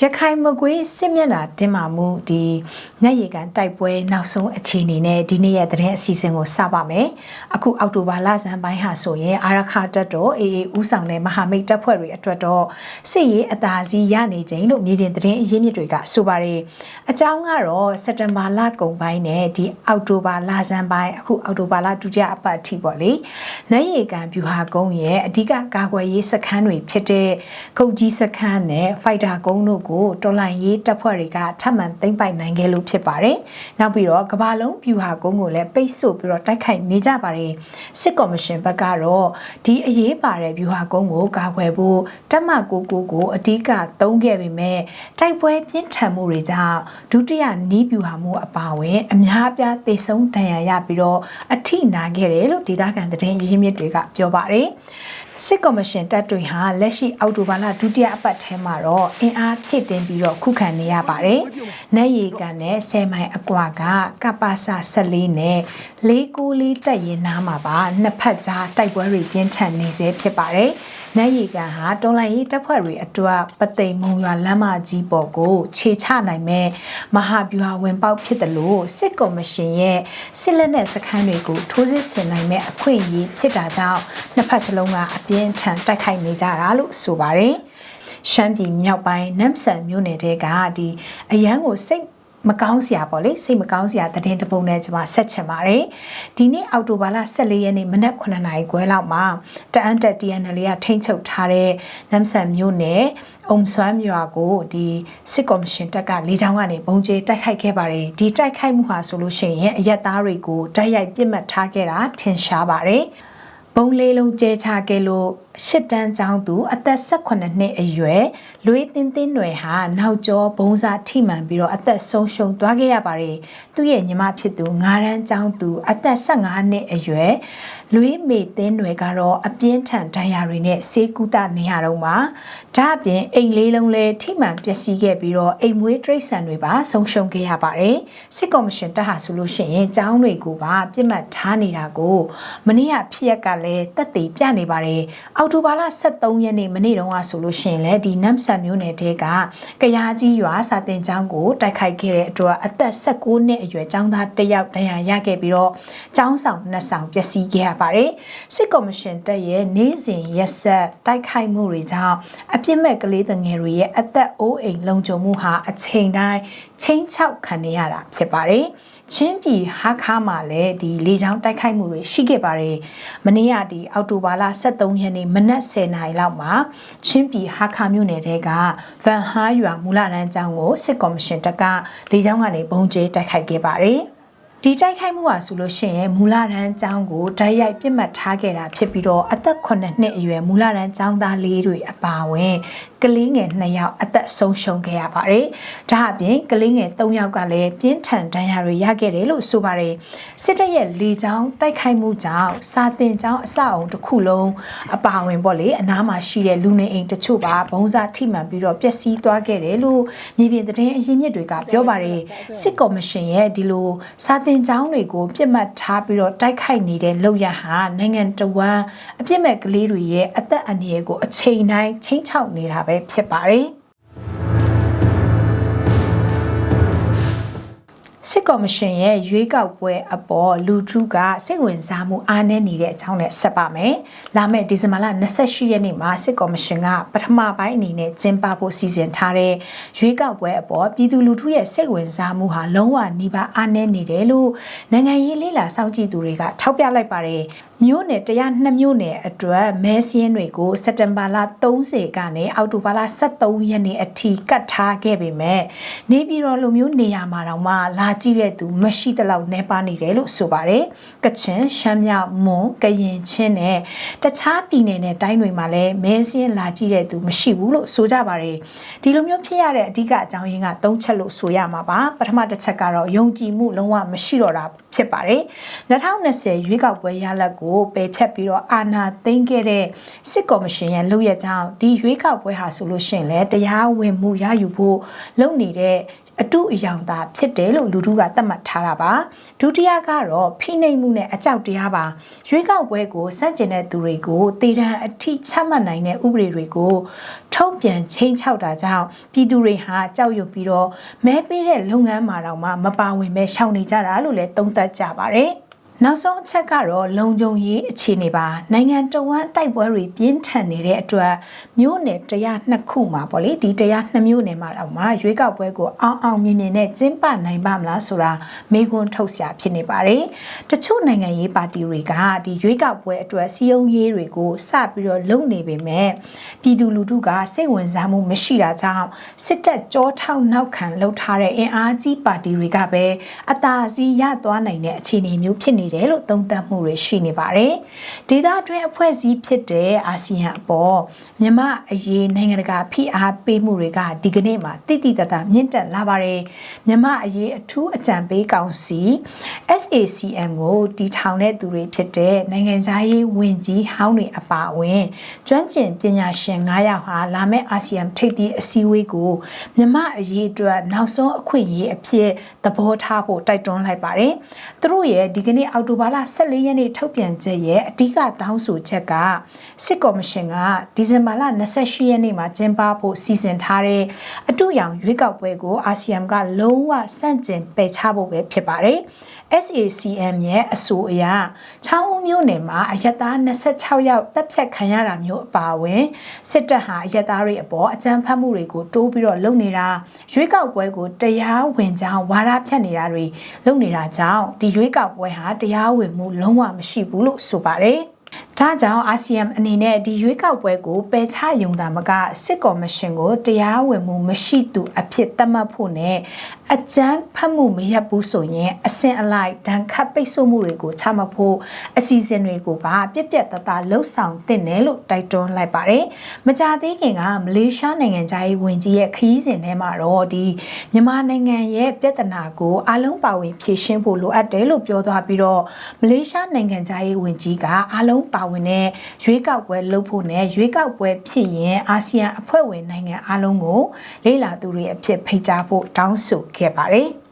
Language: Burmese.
ရခိုင်မကွေးစစ်မျက်နှာတင်မာမှုဒီညရီကန်တိုက်ပွဲနောက်ဆုံးအခြေအနေနဲ့ဒီနေ့ရဲ့သတင်းအစီအစဉ်ကိုစပါမယ်။အခုအောက်တိုဘာလဆန်းပိုင်းဟာဆိုရင်အာရခတက်တော်အေအေဦးဆောင်တဲ့မဟာမိတ်တပ်ဖွဲ့တွေအတွက်တော့စစ်ရေးအသာစီးရနေချိန်လို့မြေပြင်သတင်းအရင်းမြစ်တွေကဆိုပါတယ်။အကြောင်းကတော့စက်တဘာလကုန်ပိုင်းနဲ့ဒီအောက်တိုဘာလဆန်းပိုင်းအခုအောက်တိုဘာလဒုတိယအပတ်အထိပေါ့လေ။ညရီကန်ဗျူဟာကုန်းရဲ့အဓိကကာကွယ်ရေးစခန်းတွေဖြစ်တဲ့ခုတ်ကြီးစခန်းနဲ့ဖိုက်တာကုန်းတို့ကိုတော်လှန်ရေးတပ်ဖွဲ့တွေကထပ်မံသိမ်းပိုက်နိုင်ခဲ့လို့ဖြစ်ပါတယ်။နောက်ပြီးတော့ကမ္ဘာလုံးပြူဟာကုန်းကိုလည်းပိတ်ဆို့ပြီးတော့တိုက်ခိုက်နေကြပါတယ်။စစ်ကော်မရှင်ဘက်ကတော့ဒီအရေးပါတဲ့ပြူဟာကုန်းကိုကာကွယ်ဖို့တပ်မကိုကိုကိုအဓိကသုံးခဲ့ပေမဲ့တိုက်ပွဲပြင်းထန်မှုတွေကြောင့်ဒုတိယနီးပြူဟာမှုအပါအဝင်အများအပြားသေဆုံးဒဏ်ရာရပြီးတော့အထိနာခဲ့တယ်လို့ဒေသခံသတင်းရင်းမြစ်တွေကပြောပါတယ်။ စစ်ကော်မရှင်တပ်တွေဟာလက်ရှိအောက်တိုဘာလဒုတိယအပတ်ထဲမှာတော့အင်အားဖြည့်တင်းပြီးတော့ခုခံနေရပါတယ်။နက်ရီကန်နဲ့10မိုင်အကွာကကပ္ပစ14နဲ့694တက်ရင်နားမှာပါနှစ်ဖက်ကြားတိုက်ပွဲတွေပြင်းထန်နေစေဖြစ်ပါတယ်။ နတ်ရီကန်ဟာတော်လိုင်းရေးတပ်ဖွဲ့တွေအတွက်ပသိမ်မုံရွာလမ်းမကြီးပေါ်ကိုခြေချနိုင်မဲ့မဟာဗျူဟာဝင်ပေါက်ဖြစ်တယ်လို့စစ်ကော်မရှင်ရဲ့စစ်လက်နက်စခန်းတွေကိုထိုးစစ်ဆင်နိုင်မဲ့အခွင့်အရေးဖြစ်တာကြောင့်နှစ်ဖက်စလုံးကအပြင်းထန်တိုက်ခိုက်နေကြတာလို့ဆိုပါတယ်ရှမ်းပြည်မြောက်ပိုင်းနမ်ဆန်မြို့နယ်တဲကဒီအရန်ကိုစိတ် မကောင်းစရာပေါ့လေစိတ်မကောင်းစရာသတင်းတပုံနဲ့ကျွန်မဆက်ချင်ပါတယ်ဒီနေ့အောက်တိုဘာလ14ရက်နေ့မနက်9နာရီခွဲလောက်မှာတအန်တက် TNL ကထိန်းချုပ်ထားတဲ့နမ်ဆန်မြို့နယ်အုံဆွမ်းရွာကိုဒီစစ်ကော်မရှင်တပ်ကလေကြောင်းကနေပုံကျဲတိုက်ခိုက်ခဲ့ပါတယ်ဒီတိုက်ခိုက်မှုဟာဆိုလို့ရှိရင်အရက်သားတွေကိုတိုက်ရိုက်ပြစ်မှတ်ထားခဲ့တာထင်ရှားပါတယ်ဘုံလေးလုံးကျဲချခဲ့လို့ ရှစ်တန်းကျောင်းသူအသက်18နှစ်အရွယ်လွေးတင်းတင်းနွယ်ဟာနောက်ကျောဘုံစာထိမှန်ပြီးတော့အသက်ဆုံးရှုံးသွားခဲ့ရပါတယ်။သူ့ရဲ့ညီမဖြစ်သူ9တန်းကျောင်းသူအသက်15နှစ်အရွယ်လွေးမေတင်းနွယ်ကတော့အပြင်းထန်ဒဏ်ရာတွေနဲ့ဆေးကုသနေရတော့မှာဒါအပြင်အိမ်လေးလုံးလည်းထိမှန်ပျက်စီးခဲ့ပြီးတော့အိမ်မွေးတရိတ်ဆန်တွေပါဆုံးရှုံးခဲ့ရပါတယ်။စစ်ကော်မရှင်တပ်ဟာဆိုလို့ရှိရင်ကျောင်းတွေကိုပါပြစ်မှတ်ထားနေတာကိုမနေ့ကဖြစ်ရက်ကလည်းတက်တည်ပြနေပါတယ်။အောက်တိုဘာလ23ရက်နေ့မနေ့တုန်းကဆိုလို့ရှိရင်လည်းဒီနမ်ဆန်မျိုးနယ်တဲကကရားကြီးရွာစာတင်ကျောင်းကိုတိုက်ခိုက်ခဲ့တဲ့အတွက်အသက်16နှစ်အရွယ်ကျောင်းသားတစ်ယောက်ဒဏ်ရာရခဲ့ပြီးတော့ကျောင်းဆောင်နှစ်ဆောင်ပျက်စီးခဲ့ရပါတယ်စစ်ကော်မရှင်တပ်ရဲ့နေ့စဉ်ရက်ဆက်တိုက်ခိုက်မှုတွေကြောင့်အပြစ်မဲ့ကလေးငယ်တွေရဲ့အသက်အိုးအိမ်လုံခြုံမှုဟာအချိန်တိုင်းချင်းချောက်ခံနေရတာဖြစ်ပါတယ် ချင်းပြည်ဟာခါမှာလည်းဒီလေကြောင်းတိုက်ခိုက်မှုတွေရှိခဲ့ပါတယ်။မနေ့ကဒီအောက်တိုဘာလ23ရက်နေ့မနက်10:00နာရီလောက်မှာချင်းပြည်ဟာခါမြို့နယ်တဲကဗန်ဟာရွာမူလတန်းကျောင်းကိုစစ်ကော်မရှင်တပ်ကလေကြောင်းကနေပုံကျဲတိုက်ခိုက်ခဲ့ပါတယ်။ဒီတိုက်ခိုက်မှုဟာဆိုလို့ရှိရင်မူလတန်းကျောင်းကိုတိုက်ရိုက်ပြစ်မှတ်ထားခဲ့တာဖြစ်ပြီးတော့အသက်9နှစ်အရွယ်မူလတန်းကျောင်းသားလေးတွေအပါအဝင် ကလေးငယ်2ယောက်အသက်ဆုံးရှုံးခဲ့ရပါတယ်။ဒါအပြင်ကလေးငယ်3ယောက်ကလည်းပြင်းထန်ဒဏ်ရာတွေရခဲ့တယ်လို့ဆိုပါတယ်။စစ်တပ်ရဲ့လေကြောင်းတိုက်ခိုက်မှုကြောင့်စာတင်ကျောင်းအဆောက်အုံတစ်ခုလုံးအပါအဝင်ပေါ့လေအနားမှာရှိတဲ့လူနေအိမ်တချို့ပါဘုံစားထိမှန်ပြီးတော့ပျက်စီးသွားခဲ့တယ်လို့မြေပြင်သတင်းအရင်းမြစ်တွေကပြောပါတယ်။စစ်ကော်မရှင်ရဲ့ဒီလိုစာတင်ကျောင်းတွေကိုပြစ်မှတ်ထားပြီးတော့တိုက်ခိုက်နေတဲ့လောက်ရဟာနိုင်ငံတော်ဝန်အပြစ်မဲ့ကလေးတွေရဲ့အသက်အန္တရာယ်ကိုအချိန်တိုင်းချိန်ချောက်နေတာပဲဖြစ်ပါတယ်စစ်ကော်မရှင်ရဲ့ရွေးကောက်ပွဲအပေါ်လူထုကစိတ်ဝင်စားမှုအားနည်းနေတဲ့အကြောင်းနဲ့ဆက်ပါမယ်။လာမယ့်ဒီဇင်ဘာလ28ရက်နေ့မှာစစ်ကော်မရှင်ကပထမပိုင်းအနေနဲ့ကျင်းပဖို့စီစဉ်ထားတဲ့ရွေးကောက်ပွဲအပေါ်ပြည်သူလူထုရဲ့စိတ်ဝင်စားမှုဟာလုံးဝနှိပါအားနည်းနေတယ်လို့နိုင်ငံရေးလေးလာစောင့်ကြည့်သူတွေကထောက်ပြလိုက်ပါတယ်။မြို့နယ်102မြို့နယ်အတွက်မဲစင်းတွေကိုစက်တင်ဘာလ30ကနေအောက်တိုဘာလ23ရက်နေ့အထိကတ်ထားခဲ့ပေမဲ့နေပြည်တော်လိုမျိုးနေရာမှာတော့မှလာကြည့်တဲ့သူမရှိတလောက်နှဲပါနေတယ်လို့ဆိုပါတယ်။ကချင်ရှမ်းမြောက်မွန်ကရင်ချင်းနဲ့တခြားပြည်နယ်နဲ့တိုင်းတွေမှာလည်းမဲစင်းလာကြည့်တဲ့သူမရှိဘူးလို့ဆိုကြပါတယ်။ဒီလိုမျိုးဖြစ်ရတဲ့အဓိကအကြောင်းရင်းက၃ချက်လို့ဆိုရမှာပါ။ပထမတစ်ချက်ကတော့ယုံကြည်မှုလုံးဝမရှိတော့တာဖြစ်ပါတယ်။2020ရွေးကောက်ပွဲရလဒ်ကိုကိုပယ်ဖြတ်ပြီးတော့အာဏာသိမ်းခဲ့တဲ့စစ်ကော်မရှင်ရဲ့လုပ်ရကြောင်းဒီရွေးကောက်ပွဲဟာဆိုလို့ရှိရင်လည်းတရားဝင်မှုရယူဖို့လုပ်နေတဲ့အတုအယောင်သာဖြစ်တယ်လို့လူထုကသတ်မှတ်ထားတာပါဒုတိယကတော့ဖိနှိပ်မှုနဲ့အကြောက်တရားပါရွေးကောက်ပွဲကိုစန့်ကျင်တဲ့သူတွေကိုတေတံအထိချမှတ်နိုင်တဲ့ဥပဒေတွေကိုထုတ်ပြန်ချင်းချောက်တာကြောင့်ပြည်သူတွေဟာကြောက်ရွံ့ပြီးတော့မဲပေးတဲ့လုပ်ငန်းမှာတော့မှမပါဝင်ပဲရှောင်နေကြတာလို့လည်းသုံးသပ်ကြပါတယ် နောက်ဆုံးအချက်ကတော့လုံခြုံရေးအခြေအနေပါနိုင်ငံတော်ဝန်တိုက်ပွဲတွေပြင်းထန်နေတဲ့အတွက်မြို့နယ်တရားနှစ်ခုမှာပေါ့လေဒီတရားနှစ်မြို့နယ်မှာတော့မှရွေးကောက်ပွဲကိုအောင်အောင်မြင်မြင်နဲ့ကျင်းပနိုင်ပါမလားဆိုတာမေးခွန်းထုတ်စရာဖြစ်နေပါတယ်တချို့နိုင်ငံရေးပါတီတွေကဒီရွေးကောက်ပွဲအတွက်စီယုံရေးတွေကိုစပြီးတော့လုပ်နေပေမဲ့ပြည်သူလူထုကစိတ်ဝင်စားမှုမရှိတာကြောင့်စစ်တပ်ကြောထောက်နောက်ခံလှုပ်ထားတဲ့အင်အားကြီးပါတီတွေကပဲအသာစီးရသွားနိုင်တဲ့အခြေအနေမျိုးဖြစ်နေနေတယ်လို့သုံးသပ်မှုတွေရှိနေပါတယ်။ဒေသတွင်းအဖွဲ့အစည်းဖြစ်တဲ့အာဆီယံအပေါ်မြမအရေးနိုင်ငံတကာဖိအားပေးမှုတွေကဒီကနေ့မှာတိတိတတ်တာမြင့်တက်လာပါတယ်။မြမအရေးအထူးအကြံပေးကောင်စီ SACM ကိုတီထောင်တဲ့သူတွေဖြစ်တဲ့နိုင်ငံသားရေးဝန်ကြီးဟောင်းတွေအပါအဝင်ကျွမ်းကျင်ပညာရှင်9ယောက်ဟာလာမယ့်အာဆီယံထိပ်သီးအစည်းအဝေးကိုမြမအရေးအတွက်နောက်ဆုံးအခွင့်အရေးအဖြစ်သဘောထားဖို့တိုက်တွန်းလိုက်ပါတယ်။သူတို့ရဲ့ဒီကနေ့အောက်တိုဘာလ14ရက်နေ့ထုတ်ပြန်ချက်ရဲ့အဓိကတောင်းဆိုချက်ကစစ်ကော်မရှင်ကဒီဇင်ဘာလ28ရက်နေ့မှာကျင်းပဖို့စီစဉ်ထားတဲ့အတူရောင်ရွေးကောက်ပွဲကိုအာဆီယံကလုံးဝစန့်ကျင်ပယ်ချဖို့ပဲဖြစ်ပါတယ်။ SACM ရဲ့အဆိုအရချောင်းဦးမြို့နယ်မှာအရက်သား26ယောက်တပ်ဖြတ်ခံရတာမျိုးအပါအဝင်စစ်တပ်ဟာအရက်သားတွေအပေါ်အကြမ်းဖက်မှုတွေကိုတိုးပြီးတော့လုပ်နေတာရွေးကောက်ပွဲကိုတရားဝင်ကြောင်းဝါဒဖြတ်နေတာတွေလုပ်နေတာကြောင့်ဒီရွေးကောက်ပွဲဟာတရားဝင်မှုလုံးဝမရှိဘူးလို့ဆိုပါတယ်ဒါကြောင့်အာဆီယံအနေနဲ့ဒီရွေးကောက်ပွဲကိုပယ်ချယုံတာမကစစ်ကော်မရှင်ကိုတရားဝင်မှုမရှိသူအဖြစ်သတ်မှတ်ဖို့နဲ့အကြမ်းဖက်မှုမရပ်ဘူးဆိုရင်အစင်အလိုက်ဒဏ်ခတ်ပိတ်ဆို့မှုတွေကိုချမှတ်ဖို့အစီအစဉ်တွေကိုပါပြက်ပြက်တသားလှုပ်ဆောင်တင်တယ်လို့တိုက်တွန်းလိုက်ပါတယ်။မကြသေးခင်ကမလေးရှားနိုင်ငံသားရေးဝန်ကြီးရဲ့ခရီးစဉ်ထဲမှာတော့ဒီမြန်မာနိုင်ငံရဲ့ပြဿနာကိုအလုံးပါဝင်ဖြေရှင်းဖို့လိုအပ်တယ်လို့ပြောသွားပြီးတော့မလေးရှားနိုင်ငံသားရေးဝန်ကြီးကအလုံးပါဝင်တဲ့ရွေးကောက်ပွဲလုပ်ဖို့နဲ့ရွေးကောက်ပွဲဖြစ်ရင်အာဆီယံအဖွဲ့ဝင်နိုင်ငံအလုံးကိုလေ့လာသူတွေအဖြစ်ဖိတ်ကြားဖို့တောင်းဆိုခဲ့ပါတယ်။